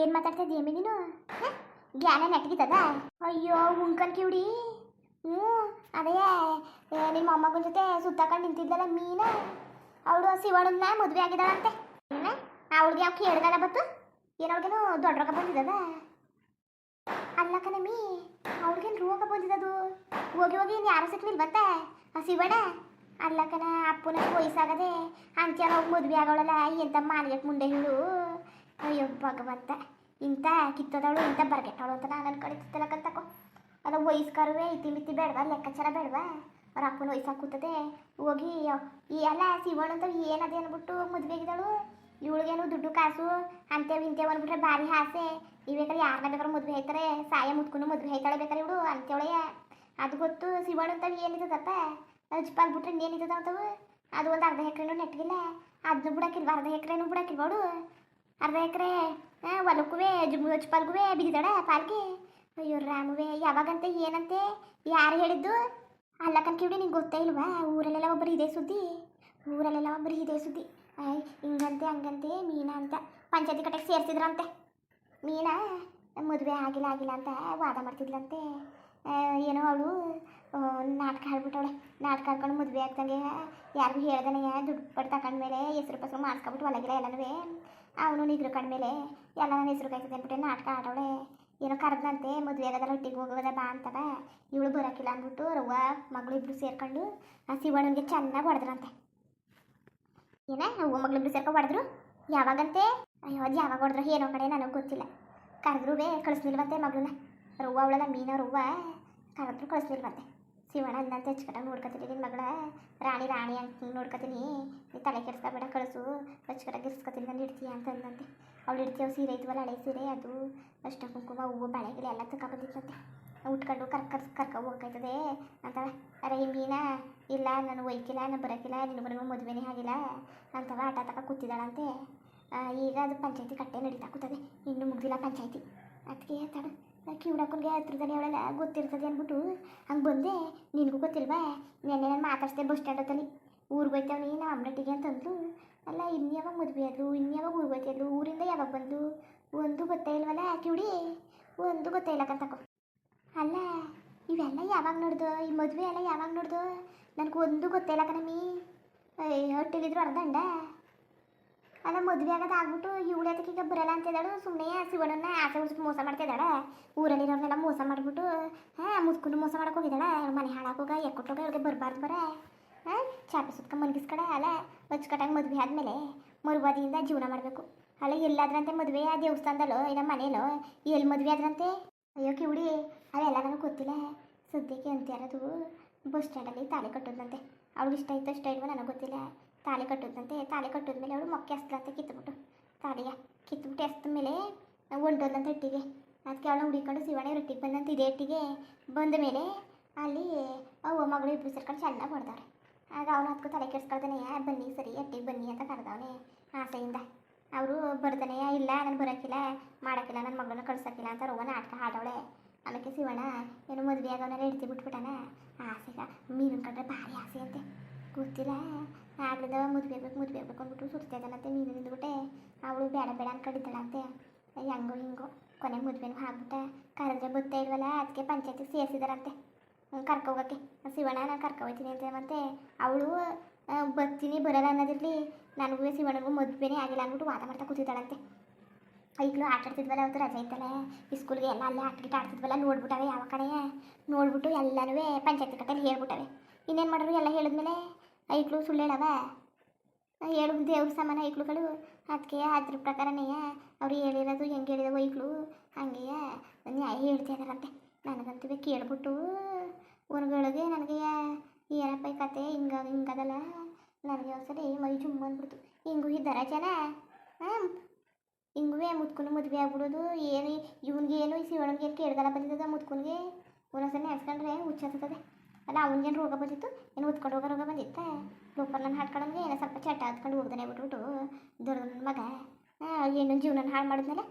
ಏನ್ ಮಾತಾಡ್ತಾ ಇದೀಯಮ್ಮಿ ನೀನು? ಜ್ಞಾನ ನೆಟ್ಗಿತದ ಅಯ್ಯೋ, ಹುಂಕನ್ ಕಿವಿಡಿ. ಹ್ಞೂ, ಅದೇ ನಿಮ್ಮ ಮೊಮ್ಮಗನ ಜೊತೆ ಸುತ್ತಾಕೊಂಡು ನಿಂತಿದ್ದಲ್ಲ ಮೀನ? ಅವಳು ಶಿವಣ್ಣನ ಮದುವೆ ಆಗಿದ್ದಾಳಂತೆ. ಅವ್ಳಿಗೆ ಯಾವ ಕೇಳ್ದಲ್ಲ ಬತ್ತು ಏನವಳಿಗೇನು ದೊಡ್ಡ ರೋಗ ಬಂದಿದ್ದದ. ಅಲ್ಲ ಕಣಮ್ಮಿ ಅವ್ಳಿಗೇನು ರೋಗ ಬಂದಿದ್ದದು? ಹೋಗಿ ಹೋಗಿ ಇನ್ನು ಯಾರು ಸಿಕ್ಲಿಲ್ವಂತೆ ಶಿವಣ್ಣ? ಅಲ್ಲ ಕಣ ಅಪ್ಪನ ವಯಸ್ಸಾಗದೆ ಅಂತ್ಯ ಹೋಗಿ ಮದುವೆ ಆಗೋಳಲ್ಲ, ಎಂತ ಮಾಲಿಗೆ ಮುಂದೆ ಹೇಳು. ಅಯ್ಯೋ ಭಗವಂತ, ಇಂಥ ಕಿತ್ತದವಳು ಇಂಥ ಬರ್ಗೆಟ್ಟವಳು ಅಂತ ನಾನು ಅನ್ಕೊಂಡಿದ್ದಲ್ಲ ಕಲ್ತಕೋ ಅಲ್ಲ ವಯಸ್ಕರುವೆ, ಇತಿ ಮಿತಿ ಬೇಡವಾ, ಲೆಕ್ಕಾಚಾರ ಬೇಡವಾ? ಅವ್ರ ಅಪ್ಪನ ವಯಸ್ಸಾಗ ಕೂತದೆ. ಹೋಗಿ ಈ ಎಲ್ಲ ಶಿವಣ್ಣ ಅಂತ ಏನದೆ ಅಂದ್ಬಿಟ್ಟು ಮದುವೆ ಆಗಿದ್ದಾಳು. ಇವಳಿಗೇನು ದುಡ್ಡು ಕಾಸು ಅಂತೇವು ಇಂತೇವು ಅಂದ್ಬಿಟ್ರೆ ಭಾರಿ ಆಸೆ. ಈ ಯಾರನ್ನ ಬೇಕಾದ್ರೆ ಮದುವೆ ಆಯ್ತಾರೆ. ಸಾಯ ಮುತ್ಕೊಂಡು ಮದುವೆ ಆಯ್ತಾಳೆ ಬೇಕಾರೆ ಇವಳು ಅಂತೇವಳೆಯ ಅದು ಗೊತ್ತು ಶಿವಣ್ಣ ಅಂತ ಏನಿದ್ದದಪ್ಪ ಅಜ್ಪಾಲ್ ಬಿಟ್ರೆ ಇನ್ನೇನಿದ್ದದ ಅಂತವು? ಅದು ಒಂದು ಅರ್ಧ ಎಕರೆನೂ ನೆಟ್ಟಿಲ್ಲ ಅದನ್ನು ಬಿಡಕ್ಕಿಲ್ವ ಅರ್ಧ ಎಕರೆನೂ ಬಿಡಕ್ಕಿಲ್ವಾಡು ಅರ್ಧ ಎಕರೆ ಹೊಲಕ್ಕೂ ಜುಮ್ಮು ಪಾಲ್ಗುವೆ ಬಿಗಿದಾಡ ಪಾಲ್ಗೆ ಅಯ್ಯೋ ರಾಮುವೆ, ಯಾವಾಗಂತೆ, ಏನಂತೆ, ಯಾರು ಹೇಳಿದ್ದು? ಅಲ್ಲಕ್ಕನ್ ಕಿವಿಡಿ ನಿಂಗೆ ಗೊತ್ತೇ ಇಲ್ವಾ? ಊರಲ್ಲೆಲ್ಲ ಒಬ್ಬರು ಇದೇ ಸುದ್ದಿ. ಊರಲ್ಲೆಲ್ಲ ಒಬ್ಬರು ಇದೇ ಸುದ್ದಿ. ಹಿಂಗಂತೆ, ಹಂಗಂತೆ, ಮೀನಾ ಅಂತ. ಪಂಚಾಯತಿ ಕಟ್ಟೆಗೆ ಸೇರಿಸಿದ್ರಂತೆ. ಮೀನಾ, ಮದುವೆ ಆಗಿಲ್ಲ ಆಗಿಲ್ಲ ಅಂತ ವಾದ ಮಾಡ್ತಿದ್ಲಂತೆ. ಏನೋ ಅವಳು ನಾಟಕ ಹೇಳ್ಬಿಟ್ಟವಳೆ ನಾಟಕ ಆಡ್ಕೊಂಡು ಮದುವೆ ಆಗ್ತಂಗೆ ಯಾರಿಗೂ ಹೇಳ್ದನೆ ದುಡ್ಡು ಪಟ್ಟು ತಗೊಂಡ್ಮೇಲೆ ಹೆಸ್ರು ಪಸ್ರು ಮಾಡಿಸ್ಕೊಬಿಟ್ಟು ಒಳಗಿಲ್ಲ ಎಲ್ಲನೂ ಅವನು ನಿದ್ರ ಕಡಿಮೇಲೆ ಎಲ್ಲ ನನ್ನ ಹೆಸರು ಕಾಯ್ತದೆ ಅಂದ್ಬಿಟ್ಟು, ನಾಟಕ ಆಡೋಳೆ ಏನೋ ಕರೆದಂತೆ ಮದುವೆ ಆಗೋದಲ್ಲ, ಒಟ್ಟಿಗೆ ಹೋಗೋದ ಬಾ ಅಂತವ. ಇವಳು ಬರೋಕ್ಕಿಲ್ಲ ಅಂದ್ಬಿಟ್ಟು ರವ್ವ ಮಗಳು ಇಬ್ಬರು ಸೇರ್ಕೊಂಡು, ಆ ಶಿವಣ್ಣನಿಗೆ ಚೆನ್ನಾಗಿ ಹೊಡೆದ್ರಂತೆ. ಏನೇ ಅವ್ವ ಮಗಳಿಬ್ರು ಸೇರ್ಕೊಂಡು ಹೊಡೆದ್ರು? ಯಾವಾಗಂತೆ? ಅಯ್ಯೋ, ಅದು ಯಾವಾಗ ಹೊಡೆದ್ರು ಏನೋ ಕಡೆ ನನಗೆ ಗೊತ್ತಿಲ್ಲ. ಕರೆದ್ರೂ ಕಳಿಸ್ಲಿಲ್ವಂತೆ ಮಗಳನ್ನ. ರವ್ವ ಅವಳಲ್ಲ ಮೀನ ರವ್ವ. ಕರೆದ್ರು ಕಳಿಸ್ಲಿಲ್ವಂತೆ. ಶಿವಣ್ಣ ಅಂದಂತ ಹಚ್ಕಟ್ಟಂಗೆ ನೋಡ್ಕೊತೀನಿ. ನಿನ್ನ ಮಗಳ ರಾಣಿ ರಾಣಿ ಅಂತ ನೋಡ್ಕೊತೀನಿ. ನೀ ತಲೆ ಕೆಡ್ಸ್ಕೊಬೇಡ ಕಳಿಸು. ಹಚ್ಕಟ ಗಿರ್ಸ್ಕೊತೀನಿ ನಾನು ಇಡ್ತೀಯ ಅಂತ ಅಂದಂತೆ. ಅವಳು ಇಡ್ತೀಯ ಸೀರೆ ಇದ್ವಲ್ಲ, ಹಳೆ ಸೀರೆ ಅದು. ಅಷ್ಟ ಕುಂಕುಮ, ಹೂವು, ಬಳೆಗಳು ಎಲ್ಲ ತಗೊಬಂದಿತ್ತಂತೆ ಉಟ್ಕೊಂಡು ಕರ್ ಕರ್ಕ ಹೋಗ್ತದೆ ಅಂತವ. ಅರೆ ಮೀನ ಇಲ್ಲ, ನಾನು ಒಯ್ಕಿಲ್ಲ, ನಾನು ಬರೋಕ್ಕಿಲ್ಲ ನಿನಗೂ ಮದುವೆನೇ ಆಗಿಲ್ಲ ಅಂತವ ಆಟ ತಕ ಕೂತಿದ್ದಾಳಂತೆ. ಈಗ ಅದು ಪಂಚಾಯತಿ ಕಟ್ಟೆ ನಡೀತಾ ಕೂತದೆ. ಇನ್ನೂ ಮುಗ್ದಿಲ್ಲ ಪಂಚಾಯತಿ. ಅದಕ್ಕೆ ತಡ ಕಿವಿಡಕ್ಕನ್ಗೆ ಹತ್ರದಲ್ಲಿ ಅವಳೆಲ್ಲ? ಗೊತ್ತಿರ್ತದೆ ಅಂದ್ಬಿಟ್ಟು ಹಂಗೆ ಬಂದೆ. ನಿನಗೂ ಗೊತ್ತಿಲ್ವಾ? ನೆನ್ನೆ ನಾನು ಮಾತಾಡ್ಸ್ದೆ ಬಸ್ ಸ್ಟ್ಯಾಂಡ್ ಹತ್ತಲ್ಲಿ. ಊರಿಗೆ ಹೋಯ್ತವನಿ ನಮ್ಮ ಅಮ್ಮನಟ್ಟಿಗೆ ಅಂತಂದ್ಲು. ಅಲ್ಲ ಇನ್ನು ಯಾವಾಗ ಮದುವೆ ಆದ್ರು ಇನ್ನು ಯಾವಾಗ ಊರಿಗೆ ಹೋಯ್ತಿದ್ಲು ಊರಿಂದ ಯಾವಾಗ ಬಂದು ಒಂದು ಗೊತ್ತೇ ಇಲ್ವಲ್ಲ ಕಿವಿಡಿ ಒಂದು ಗೊತ್ತೇ ಇಲ್ಲ ಅಲ್ಲ, ಇವೆಲ್ಲ ಯಾವಾಗ ನೋಡ್ದು? ಈ ಮದುವೆ ಎಲ್ಲ ಯಾವಾಗ ನೋಡ್ದು? ನನಗೆ ಒಂದು ಗೊತ್ತೇ ಇಲ್ಲ ಕಣಮ್ಮಿ. ಹೊಟ್ಟೆಗಿದ್ರು ಅರ್ಧಂಡ? ಅಲ್ಲ ಮದುವೆ ಆಗೋದು ಆಗ್ಬಿಟ್ಟು ಇವಳು ಅದಕ್ಕೆ ಈಗ ಬರಲ್ಲ ಅಂತಿದ್ದಾಳು ಸುಮ್ಮನೆ ಶಿವಣ್ಣನ ಆಸೆ ಉಳಿಸ್ಬಿಟ್ಟು ಮೋಸ ಮಾಡ್ತಿದ್ದಾಳೆ ಊರಲ್ಲಿರೋರ್ನೆಲ್ಲ ಮೋಸ ಮಾಡಿಬಿಟ್ಟು, ಹಾಂ, ಮುಸ್ಕೊಂಡು ಮೋಸ ಮಾಡಕ್ಕೆ ಹೋಗಿದ್ದಾಳೆ. ಅವ್ಳ್ ಮನೆ ಹಾಳಾಗೋಗ ಎಕ್ಕೊಟ್ಟೋಗ ಇವಳಿಗೆ ಬರಬಾರ್ದು ಬರ ಹಾಂ, ಚಾಪೆ ಸುತ್ಕೊಂಡು ಮಲಗಿಸ್ಕಡೆ, ಅಲ್ಲ ಅಚ್ಚುಕಟ್ಟಾಗಿ ಮದುವೆ ಆದಮೇಲೆ ಮರುವಾದಿಯಿಂದ ಜೀವನ ಮಾಡಬೇಕು. ಅಲ್ಲ, ಎಲ್ಲಾದ್ರಂತೆ ಮದುವೆ ಆ ದೇವಸ್ಥಾನದಲ್ಲೋ, ಇಲ್ಲ ಮನೇಲೋ ಎಲ್ಲಿ ಮದುವೆ ಆದ್ರಂತೆ? ಅಯ್ಯೋ ಕಿವುಡಿ ಅವೆಲ್ಲ ನನಗೆ ಗೊತ್ತಿಲ್ಲ. ಸದ್ಯಕ್ಕೆ ಅಂತ ಯಾರದು ಬಸ್ ಸ್ಟ್ಯಾಂಡಲ್ಲಿ ತಾಳಿ ಕಟ್ಟೋದಂತೆ ಅವ್ಳಿಗೆ ಇಷ್ಟ ಇತ್ತು ಇಷ್ಟ ಇಲ್ವೋ ನನಗೆ ಗೊತ್ತಿಲ್ಲ. ತಾಳಿ ಕಟ್ಟೋದಂತೆ, ತಾಳಿ ಕಟ್ಟೋದ್ಮೇಲೆ ಅವಳು ಮೊಕ್ಕೆ ಹಸ್ಲಂತೆ ಕಿತ್ಬಿಟ್ಟು. ತಾಳಿಗೆ ಕಿತ್ಬಿಟ್ಟು ಎಸ್ದ ಮೇಲೆ ಒಂಟೋದಂತ ಇಟ್ಟಿಗೆ. ಅದಕ್ಕೆ ಅವಳನ್ನ ಹುಡಿಕೊಂಡು ಶಿವಣ್ಣ ರೊಟ್ಟಿಗೆ ಬಂದಂತ ಇದೇ ಇಟ್ಟಿಗೆ ಬಂದ ಮೇಲೆ ಅಲ್ಲಿ ಅವ್ವ ಮಗಳು ಇಬ್ಬರು ಸೇರ್ಕೊಂಡು ಚೆನ್ನಾಗಿ ಹೊಡೆದವ್ರೆ ಆಗ ಅವನು ಅದಕ್ಕೂ ತಲೆ ಕೆಡ್ಸ್ಕೊಳ್ತಾನೆ ಬನ್ನಿ ಸರಿ ಅಟ್ಟಿಗೆ ಬನ್ನಿ ಅಂತ ಕರೆದವನೆ ಆಸೆಯಿಂದ. ಅವರು ಬರ್ತಾನೆ ಇಲ್ಲ, ನಾನು ಬರೋಕ್ಕಿಲ್ಲ ಮಾಡೋಕ್ಕಿಲ್ಲ ನನ್ನ ಮಗಳನ್ನ ಕಳ್ಸೋಕ್ಕಿಲ್ಲ ಅಂತ ರೋಗ ನಾಟಕ ಹಾಡವಳೆ ಅದಕ್ಕೆ ಶಿವಣ್ಣ, ಏನು ಮದುವೆ ಇಡ್ತಿ ಬಿಟ್ಬಿಟ್ಟಾನ? ಆಸೆಗ ಮೀನು ಕಂಡ್ರೆ ಭಾರಿ ಆಸೆ ಅಂತೆ. ಗೊತ್ತಿಲ್ಲ ಆಗ್ಲಿಂದ ಮದುವೆ ಮುದ್ಬೇಕು ಅಂದ್ಬಿಟ್ಟು ಸುತ್ತಾ ಇದ್ದಾನಂತೆ ಮೀನು ನಿಂದ್ಬಿಟ್ಟೆ. ಅವಳು ಬೇಡ ಬೇಡ ಅನ್ಕೊಂಡಿದ್ದಾಳಂತೆ ಹೆಂಗೋ, ಹಿಂಗೋ, ಕೊನೆ ಮದುವೆನೂ ಆಗ್ಬಿಟ್ಟೆ. ಕರೆದ್ರೆ ಗೊತ್ತೇ ಇಲ್ವಲ್ಲ, ಅದಕ್ಕೆ ಪಂಚಾಯತಿಗೆ ಸೇರಿಸಿದಾರಂತೆ ಕರ್ಕೊ ಹೋಗೋಕ್ಕೆ ಶಿವಣ್ಣ, ನಾನು ಕರ್ಕೊ ಹೋಗ್ತೀನಿ ಅಂತ ಮತ್ತೆ. ಅವಳು ಬರ್ತೀನಿ, ಬರಲ್ಲ ಅನ್ನೋದಿರಲಿ. ನನಗೂ ಶಿವಣ್ಣಗೂ ಮದುವೆನೇ ಆಗಿಲ್ಲ ಅಂದ್ಬಿಟ್ಟು ವಾದ ಮಾಡ್ತಾ ಕೂತಿದ್ದಾಳಂತೆ ಈಗಲೂ ಆಟ ಆಡ್ತಿದ್ವಲ್ಲ, ಅವತ್ತು ರಜೆ ಇತ್ತಲ್ಲ. ಸ್ಕೂಲ್ಗೆ ಎಲ್ಲ ಅಲ್ಲೇ ಆಟ ಗೀಟ ಆಡ್ತಿದ್ವಲ್ಲ, ನೋಡ್ಬಿಟ್ಟವೆ ಯಾವ ಕಡೆ. ನೋಡ್ಬಿಟ್ಟು ಎಲ್ಲನೂ ಪಂಚಾಯತಿ ಕಟ್ಟಲ್ಲಿ ಹೇಳ್ಬಿಟ್ಟವೆ. ಇನ್ನೇನು ಮಾಡೋರು ಎಲ್ಲ ಹೇಳಿದ್ಮೇಲೆ ಐಕ್ಳು ಸುಳ್ಳು ಹೇಳವ ಹೇಳು ದೇವ್ರ ಸಮಾನ ಐಕ್ಳುಗಳು? ಅದಕ್ಕೆ ಅದ್ರ ಪ್ರಕಾರನೇ ಅವ್ರು ಹೇಳಿರೋದು, ಹೆಂಗೆ ಹೇಳಿದವು ಐಕ್ಳು? ಹಂಗೆ ನ್ಯಾಯ ಹೇಳ್ತಾ ಇದಾರಂತೆ. ನನಗಂತೂ ಕೇಳ್ಬಿಟ್ಟು ಊರುಗಳಿಗೆ ನನಗೆ ಏನಪ್ಪ ಈ ಕತೆ ಹಿಂಗ ಹಿಂಗದಲ್ಲ ನನಗೆ ಒಂದ್ಸರಿ ಮೈ ಜುಮ್ ಅಂದ್ಬಿಡ್ತು ಹಿಂಗೂ ಇದ್ದಾರ ಜನ? ಹಾಂ ಹಿಂಗುವೆ ಮುತ್ಕೊಂಡು ಮದುವೆ ಆಗ್ಬಿಡೋದು. ಏನು ಇವನಿಗೆ ಏನು ಈ ಶಿವಣ್ಣಗೆ ಏನು ಕೇಳ್ದಲ್ಲ ಬಂದಿದ್ದದ ಮುದ್ಕೊಂಡ್ಗೆ ಒಂದೊಂದ್ಸರಿ ನೆನ್ಸ್ಕೊಂಡ್ರೆ ಹುಚ್ಚಾಗ್ತದೆ ಅಲ್ಲ, ಅವ್ನಿಗೇನು ರೋಗ ಬಂದಿತ್ತು? ಏನು ಉತ್ಕೊಂಡು ಹೋಗೋ ರೋಗ ಬಂದಿತ್ತ? ನನ್ನ ಹಾಡ್ಕೊಂಡಂಗೆ ಏನೋ ಸ್ವಲ್ಪ ಚಟ ಹತ್ಕೊಂಡು ಹೋಗ್ದಾನೆ ಬಿಟ್ಬಿಟ್ಟು ದೊಡ್ಡ ಮಗ. ಏನೊಂದು ಜೀವನ ಹಾಳು ಮಾಡಿದ್ಮೇಲೆ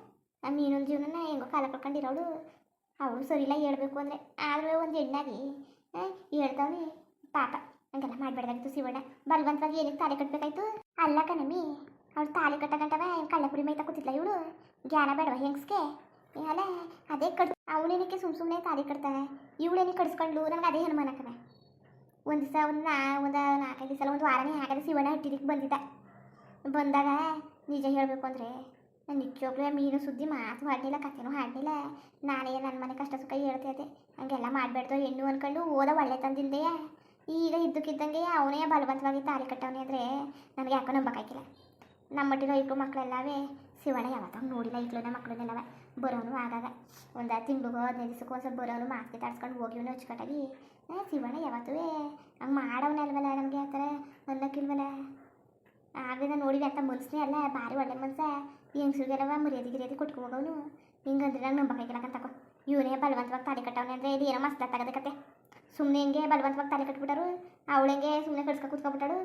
ಆ, ಮೀನೊಂದು ಜೀವನನ ಹೆಂಗೋ ಕಾಲ ಕಳ್ಕೊಂಡಿರೋಳು. ಅವಳು ಸರಿ ಇಲ್ಲ ಹೇಳ್ಬೇಕು ಅಂದರೆ, ಆದರೂ ಒಂದು ಹೆಣ್ಣಾಗಿ ಹೇಳ್ತಾವನಿ, ಪಾಪ, ಹಂಗೆಲ್ಲ ಮಾಡಬೇಡ್ದಾಗಿತ್ತು ಶಿವಣ್ಣ. ಬಲವಂತವಾಗಿ ಏನಕ್ಕೆ ತಾಳೆ ಕಟ್ಟಬೇಕಾಯ್ತು ಅಲ್ಲ ಕಣಮ್ಮಿ, ಅವಳು ತಾಳೆ ಕಟ್ಟ ಗಂಟವ ಕಳ್ಳಪುರಿ ಮೈತ ಕೂತಿದ್ಲ ಇವಳು. ಜ್ಞಾನ ಬೇಡವ ಹೆಂಗ್ಸ್ಗೆ? ಅಲ್ಲ, ಅದೇ ಕಟ್ ಅವಳೇನಕ್ಕೆ ಸುಮ್ ಸುಮ್ಮನೆ ತಾಲಿ ಕಟ್ತಾನೆ? ಇವಳೇನಿ ಕಡಿಸ್ಕೊಂಡ್ಲು? ನನಗೆ ಅದೇ ಹನುಮಾನ ಕವೆ ಒಂದು ದಿವಸ ಒಂದು ನಾ, ಒಂದು ನಾಲ್ಕೈದು ದಿವಸ ಒಂದು ವಾರನೇ ಹಾಕಿದ್ರೆ ಶಿವಣ್ಣ ಹಟ್ಟಿದಕ್ಕೆ ಬಂದಿದ್ದ. ಬಂದಾಗ, ನಿಜ ಹೇಳಬೇಕು ಅಂದರೆ, ನಾನು ನಿಜವಾಗ್ಲೂ ಮೀನು ಸುದ್ದಿ ಮಾತು ಹಾಡಲಿಲ್ಲ ಕಥೆನೂ ಹಾಡಲಿಲ್ಲ. ನಾನೇ ನನ್ನ ಮನೆ ಕಷ್ಟ ಸುಖ ಹೇಳ್ತೈತೆ ಹಂಗೆಲ್ಲ ಮಾಡಬೇಡ್ದು ಹೆಣ್ಣು ಅನ್ಕೊಂಡು ಓದ ಒಳ್ಳೆ ತಂದಿಲ್ದೆಯ ಈಗ ಇದ್ದಕ್ಕಿದ್ದಂಗೆ ಅವನೇ ಬಲವಂತವಾಗಿ ತಾಲಿ ಕಟ್ಟವನೇ ಅಂದರೆ ನನಗೆ ಯಾಕೋ ನಂಬಕ್ಕಾಗಿಲ್ಲ ನಮ್ಮ ಮಟ್ಟಿರೋ ಇಬ್ಬರು ಮಕ್ಕಳೆಲ್ಲವೇ ಶಿವಣ್ಣ ಯಾವತ್ತಾಗ ನೋಡಿಲ್ಲ ಇಟ್ಲನ್ನ ಮಕ್ಕಳನ್ನೆಲ್ಲವ ಬರೋನು ಆಗಾಗ ಒಂದು ತಿಂಗಳಿಗೋ ಹದಿನೈದು ದಿವಸಕ್ಕೂ ಒಂದು ಸ್ವಲ್ಪ ಬರೋನು ಮಾಸ್ಕೆ ತರಿಸ್ಕೊಂಡು ಹೋಗಿವನು ಏ ಶಿವಣ್ಣ ಯಾವತ್ತೂ ಹಂಗೆ ಮಾಡವನಲ್ವಲ್ಲ ನಮಗೆ ಆ ಥರ ಅನ್ನಕ್ಕಿಲ್ವಲ್ಲ ಆಗಲಿಂದ ನೋಡಿವಿ ಅಂತ ಮನ್ಸನೇ ಅಲ್ಲ, ಭಾರಿ ಒಳ್ಳೆ ಮನ್ಸ. ಹೆಂಗ್ಸ್ರಿಗೆಲ್ಲವ ಮರ್ಯಾದೆ ಗಿರ್ಯಾದೆ ಕೊಟ್ಕೊ ಹೋಗವನು. ಹಿಂಗಂದ್ರೆ ನಂಗೆ ನಂಬಕಾಗಿಲ್ಲ ತಕೋ. ಇವನೇ ಬಲವಂತವಾಗಿ ತಾಳಿ ಕಟ್ಟವನೆ ಅಂದರೆ ಇದು ಏನೋ ಮಸ್ತ್ ತಗದ ಕತೆ ಸುಮ್ಮನೆ ಹಿಂಗೆ ಬಲವಂತವಾಗಿ ತಾಳಿ ಕಟ್ಬಿಟ್ಟರು ಅವಳು ಹೆಂಗೆ ಸುಮ್ಮನೆ ಕಡ್ಸ್ಕೊ ಕೂತ್ಕೊಬಿಟ್ಟಾಳು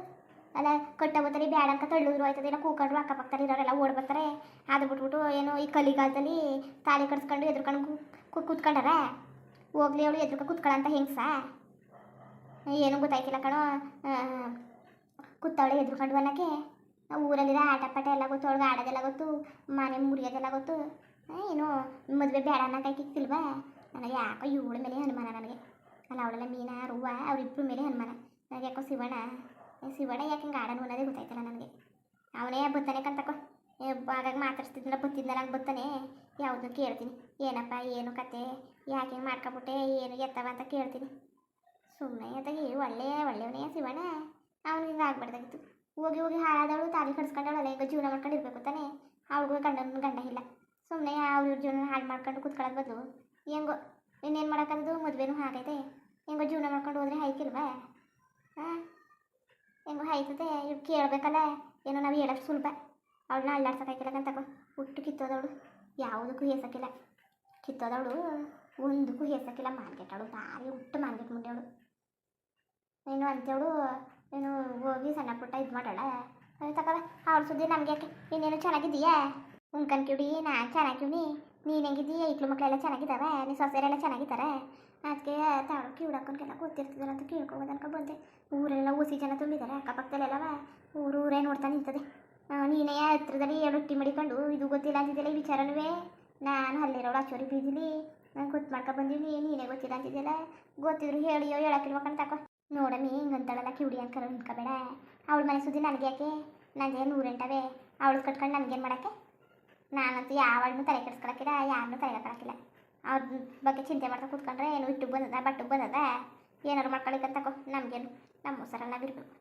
ಅಲ್ಲ, ಕಟ್ಟ ಬತ್ತರಿ ಬ್ಯಾಡ ಅಂತ ತಳ್ಳಿದ್ರು ಆಯ್ತದೆ. ಏನೋ ಕೂಕೊಂಡ್ರು ಅಕ್ಕಪಕ್ಕದಲ್ಲಿ ಇರೋರೆಲ್ಲ ಓಡ್ ಬರ್ತಾರೆ ಅದು ಬಿಟ್ಬಿಟ್ಟು ಏನೋ ಈ ಕಲಿಗಾಲದಲ್ಲಿ ತಾಳಿ ಕಟ್ಸ್ಕೊಂಡು ಎದುರ್ಕೊಂಡು ಕೂತ್ಕೊಂಡಾರ? ಹೋಗ್ಲಿ ಅವಳು ಎದುರ್ಕ ಕೂತ್ಕೊಳ್ಳಂತ ಹೆಂಗ್ಸ? ಏನೂ ಗೊತ್ತಾಯ್ತಿಲ್ಲ ಕಣೋ. ಕೂತವಳೆ ಎದುರ್ಕೊಂಡು ಅನ್ನಕ್ಕೆ ಊರಲ್ಲಿರೋ ಆಟ ಪಾಠ ಎಲ್ಲ ಗೊತ್ತು, ಅವಳಿಗೆ ಆಡೋದೆಲ್ಲ ಗೊತ್ತು, ಮನೆ ಮುರಿಯೋದೆಲ್ಲ ಗೊತ್ತು. ಏನು ಮದುವೆ ಬೇಡ ಸಿಲ್ವಾ ನನಗೆ ಯಾಕೋ ಇವಳ ಮೇಲೆ ಅನುಮಾನ ನನಗೆ. ಅಲ್ಲ, ಅವಳೆಲ್ಲ ಮೀನ ರುವ್ವ ಅವರಿಬ್ಬರ ಮೇಲೆ ಅನುಮಾನ. ನನಗೆ ಯಾಕೋ ಶಿವಣ್ಣ ಶಿವಣ್ಣ ಯಾಕೆ ಹಿಂಗೆ ಆಡೋನು ಅನ್ನೋದೇ ಗೊತ್ತಾಯ್ತಲ್ಲ ನನಗೆ. ಅವನೇ ಬತ್ತಾನೆ ಕಂತಕೋ ಆಗಾಗ ಮಾತಾಡ್ಸ್ತಿದ್ನಲ್ಲ, ಬತ್ತಿದ್ನಲ್ಲ ನಂಗೆ ಬತ್ತಾನೆ. ಯಾವುದನ್ನು ಕೇಳ್ತೀನಿ. ಏನಪ್ಪ, ಏನು ಕತೆ, ಯಾಕೆ ಹಿಂಗೆ ಮಾಡ್ಕೊಬಿಟ್ಟೆ, ಏನು ಎತ್ತವ ಅಂತ ಕೇಳ್ತೀನಿ. ಸುಮ್ಮನೆ ಅದಾಗಿ ಒಳ್ಳೆ, ಒಳ್ಳೆಯವನೇ ಶಿವಣ್ಣ. ಅವ್ನಿಗೆ ಹಿಂಗೆ ಆಗ್ಬಾರ್ದಾಗಿತ್ತು. ಹೋಗಿ ಹೋಗಿ ಹಾಳಾದವಳು ತಾಲಿ ಕಡ್ಸ್ಕೊಂಡವಳು ಈಗ ಜೀವನ ಮಾಡ್ಕೊಂಡು ಇರಬೇಕು ತಾನೆ. ಅವ್ಳಿಗೂ ಗಂಡನ ಗಂಡ ಇಲ್ಲ. ಸುಮ್ಮನೆ ಅವ್ರ ಜೀವನ ಹಾಳು ಮಾಡ್ಕೊಂಡು ಕೂತ್ಕೊಳ್ಳೋದು ಬದಲು. ಹೆಂಗೋ, ಇನ್ನೇನು ಮಾಡೋಕ್ಕಂದು ಮದುವೆನೂ ಹಾಗೈತೆ ಹೆಂಗೋ ಜೀವನ ಮಾಡ್ಕೊಂಡು ಹೋದ್ರೆ ಹೈಕಿಲ್ವಾ ಹಾಂ ಹೆಂಗೋ ಹಾಯ್ತದೆ ಇವ್ ಕೇಳಬೇಕಲ್ಲ? ಏನೋ ನಾವು ಹೇಳೋಷ್ಟು ಸುಲಭ. ಅವಳನ್ನ ಅಳ್ಳಾಡ್ಸೋಕ್ಕಾಗಿಲ್ಲ ತಗೋ ಹುಟ್ಟು ಕಿತ್ತೋದವಳು. ಯಾವುದಕ್ಕೂ ಹೇಸಕ್ಕಿಲ್ಲ ಕಿತ್ತೋದವಳು, ಒಂದಕ್ಕೂ ಹೇಸಕ್ಕಿಲ್ಲ ಮಾರ್ಕೆಟವಳು ಭಾರಿ ಹುಟ್ಟು ಮಾರ್ಕೆಟ್ ಮುಂಡೆವಳು ಏನು ಅಂತೇಳು ಏನು ಹೋಗಿ ಸಣ್ಣ ಪುಟ್ಟ ಇದು ಮಾಡಾಳ ತಗೊಳ ಅವಳ ಸುದ್ದಿ ನಮ್ಗೆ ಯಾಕೆ? ಇನ್ನೇನು ಚೆನ್ನಾಗಿದ್ದೀಯಾ? ಉಂಕನ್ ಕಿಡಿ ನಾನು ಚೆನ್ನಾಗಿವ್ನಿ ನೀನು ಹೆಂಗಿದ್ದೀಯ? ಇಕ್ಳು ಮಕ್ಕಳೆಲ್ಲ ಚೆನ್ನಾಗಿದ್ದಾವೆ? ನೀ ಸೊಸೆಯರೆಲ್ಲ ಚೆನ್ನಾಗಿದ್ದಾರೆ? ಅದಕ್ಕೆ ತಾಳು ಕಿವಿಡಕ್ಕೊಂಡ್ಗೆಲ್ಲ ಗೊತ್ತಿರ್ತದಲ್ಲ ಅಂತ ಕೇಳ್ಕೊಬೋದು ಅನ್ಕೊ ಬಂದೆ. ಊರೆಲ್ಲ ಓಸಿ ಜನ ತುಂಬಿದ್ದಾರೆ ಅಕ್ಕಪಕ್ಕದಲ್ಲೆಲ್ಲವ ಊರು ಊರೇ ನೋಡ್ತಾ ನಿಂತದೆ. ನೀನೇ ಹತ್ರದಲ್ಲಿ ರೊಟ್ಟಿ ಮಡಿಕೊಂಡು, ಇದು ಗೊತ್ತಿಲ್ಲ ಅಂತಿದ್ದೆಲ್ಲ ಈ ವಿಚಾರನೂ ನಾನು ಅಲ್ಲಿರೋಳು ಅಚ್ಚೋರಿ ಬೀದಿಲಿ ನಾನು ಗೊತ್ತು ಮಾಡ್ಕೊ ಬಂದೀನಿ ನೀನೇ ಗೊತ್ತಿಲ್ಲ ಅಂತಿದ್ದೆಲ್ಲ ಗೊತ್ತಿದ್ರು ಹೇಳಿಯೋ ಹೇಳಕ್ಕಿಲ್ವ ಕಣ್ ತಕೋ. ನೋಡಮ್ಮಿ ಹಿಂಗಂತಾಳಲ್ಲ ಕಿವಿಡಿ ಅನ್ಕರ ನಿಂತ್ಕೋಬೇಡ. ಅವಳ ಮನೆ ಸುದ್ದಿ ನನಗೆ ಯಾಕೆ? ನನಗೆ ನೂರೆಂಟವೆ ಅವಳು ಕಟ್ಕೊಂಡು ನನಗೇನು ಮಾಡೋಕ್ಕೆ? ನಾನಂತೂ ಯಾವಾಗಲೂ ತಲೆ ಕೆಡಿಸ್ಕೊಳಕ್ಕಿಲ್ಲ ಯಾರನ್ನೂ ತಲೆ ಹಾಕೊಳಕ್ಕಿಲ್ಲ. ಅವ್ರ ಬಗ್ಗೆ ಚಿಂತೆ ಮಾಡ್ತಾ ಕೂತ್ಕೊಂಡ್ರೆ ಏನು ಇಟ್ಟು ಬಂದದ, ಬಟ್ಟು ಬಂದದ? ಏನಾರು ಮಾಡ್ಕೊಳಿಕ್ಕೆ ತಕೋ ನಮಗೇನು, ನಮ್ಮ ಮೊಸರನ್ನ ಬಿರ್ಬೇಕು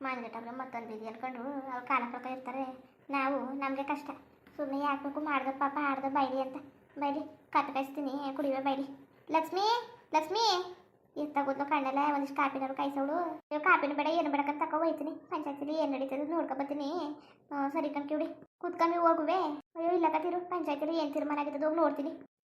ಮಾನ್ಗಟ್ಟವ್ರು ಮತ್ತೊಂದು ಬೀದಿ ಅನ್ಕೊಂಡ್ರು ಅವ್ರು ಕಾಲ ಕಳ್ಕೊ ಇರ್ತಾರೆ. ನಾವು, ನಮಗೆ ಕಷ್ಟ. ಸುಮ್ಮನೆ ಯಾಕಬೇಕು ಮಾಡ್ದ ಪಾಪ, ಆಡ್ದ ಬೈಲಿ ಅಂತ. ಬೈಲಿ ಕಾಪಿ ಕಾಯಿಸ್ತೀನಿ ಕುಡಿವೆ ಬೈಲಿ. ಲಕ್ಷ್ಮಿ ಲಕ್ಷ್ಮಿ! ಎತ್ತಾಗೋದ್ಲು ಕಣ್ಣೆಲ್ಲ ಒಂದಿಷ್ಟು ಕಾಪಿನವ್ರು ಕಾಯಿಸೋಳು. ಕಾಪಿನ ಬೇಡ, ಏನು ಬೇಡ ತಕೋ ಹೋಯ್ತೀನಿ. ಪಂಚಾಯತಿಲಿ ಏನು ನಡೀತದೆ ನೋಡ್ಕೊ ಬರ್ತೀನಿ. ಸರಿ ಸರಿ ಕಣ್ಕಿವಿಡಿ ಕೂತ್ಕೊಂಡು ಹೋಗುವೆ. ಅಯ್ಯೋ, ಇಲ್ಲ ಕತ್ತಿರು ಪಂಚಾಯತಿಲಿ ಏನು ತೀರ್ಮಾನ ಆಗಿದ್ದದು ಹೋಗಿ ನೋಡ್ತೀನಿ.